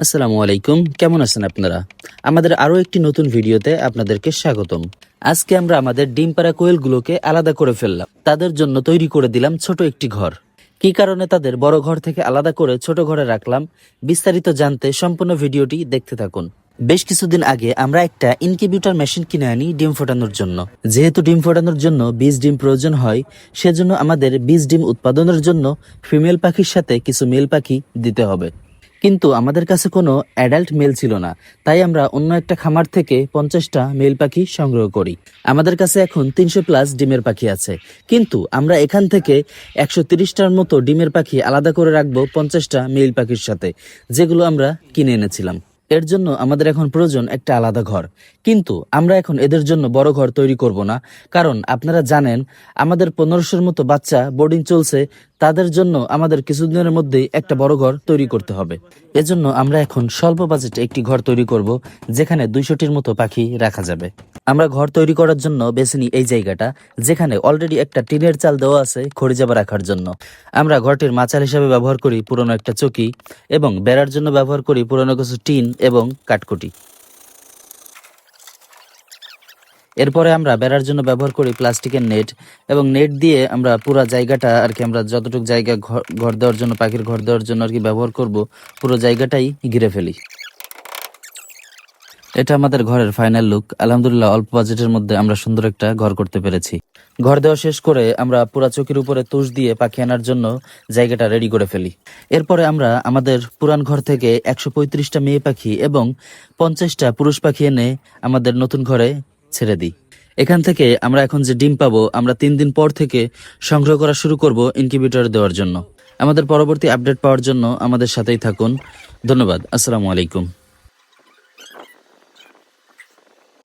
আসসালামু আলাইকুম। কেমন আছেন আপনারা? আমাদের আরও একটি নতুন ভিডিওতে আপনাদেরকে স্বাগতম। আজকে আমরা আমাদের ডিম পাড়া কোয়েলগুলোকে আলাদা করে ফেললাম। তাদের জন্য তৈরি করে দিলাম ছোট একটি ঘর। কি কারণে তাদের বড় ঘর থেকে আলাদা করে ছোট ঘরে রাখলাম, বিস্তারিত জানতে সম্পূর্ণ ভিডিওটি দেখতে থাকুন। বেশ কিছুদিন আগে আমরা একটা ইনকিউবেটর মেশিন কিনে আনি ডিম ফোটানোর জন্য। যেহেতু ডিম ফোটানোর জন্য বীজ ডিম প্রয়োজন হয়, সেজন্য আমাদের বীজ ডিম উৎপাদনের জন্য ফিমেল পাখির সাথে কিছু মেল পাখি দিতে হবে। কিন্তু আমাদের কাছে কোনো অ্যাডাল্ট মেল ছিল না। তাই আমরা অন্য একটা খামার থেকে পঞ্চাশটা মেল পাখি সংগ্রহ করি। আমাদের কাছে এখন তিনশো প্লাস ডিমের পাখি আছে। কিন্তু আমরা এখান থেকে একশো তিরিশটার মতো ডিমের পাখি আলাদা করে রাখব পঞ্চাশটা মেল পাখির সাথে, যেগুলো আমরা কিনে এনেছিলাম। এর জন্য আমাদের এখন প্রয়োজন একটা আলাদা ঘর। কিন্তু আমরা এখন এদের জন্য বড় ঘর তৈরি করব না, কারণ আপনারা জানেন, আমাদের পনেরোশোর মতো বাচ্চা বোর্ডিং চলছে, তাদের জন্য আমাদের কিছুদিনের মধ্যেই একটা বড় ঘর তৈরি করতে হবে। এজন্য আমরা এখন স্বল্প বাজেটে একটি ঘর তৈরি করব, যেখানে দুইশোটির মতো পাখি রাখা যাবে। আমরা ঘর তৈরি করার জন্য বেছে নিই এই জায়গাটা, যেখানে অলরেডি একটা টিনের চাল দেওয়া আছে খড়ি জাবা রাখার জন্য। আমরা ঘরটির মাচাল হিসাবে ব্যবহার করি পুরনো একটা চকি এবং বেড়ার জন্য ব্যবহার করি পুরনো কিছু টিন এবং কাঠকুটি। এরপরে আমরা বেড়ার জন্য ব্যবহার করি প্লাস্টিকের নেট এবং নেট দিয়ে আমরা পুরো জায়গাটা আর কি আমরা যতটুকু জায়গা ঘর দেওয়ার জন্য, পাখির ঘর দেওয়ার জন্য আর কি ব্যবহার করব, পুরো জায়গাটাই ঘিরে ফেলি। এটা আমাদের ঘরের ফাইনাল লুক আলহামদুলিল্লাহ, অল্প বাজেটের মধ্যে আমরা সুন্দর একটা ঘর করতে পেরেছি। ঘর দেওয়া শেষ করে আমরা পুরা চকির উপরে তুষ দিয়ে পাখি আনার জন্য জায়গাটা রেডি করে ফেলি। এরপরে আমরা আমাদের পুরান ঘর থেকে একশো পঁয়ত্রিশটা মেয়ে পাখি এবং পঞ্চাশটা পুরুষ পাখি এনে আমাদের নতুন ঘরে ছেড়ে দিই। এখান থেকে আমরা এখন যে ডিম পাবো, আমরা তিন দিন পর থেকে সংগ্রহ করা শুরু করব ইনকিউবেটর দেওয়ার জন্য। আমাদের পরবর্তী আপডেট পাওয়ার জন্য আমাদের সাথেই থাকুন। ধন্যবাদ। আসসালামু আলাইকুম।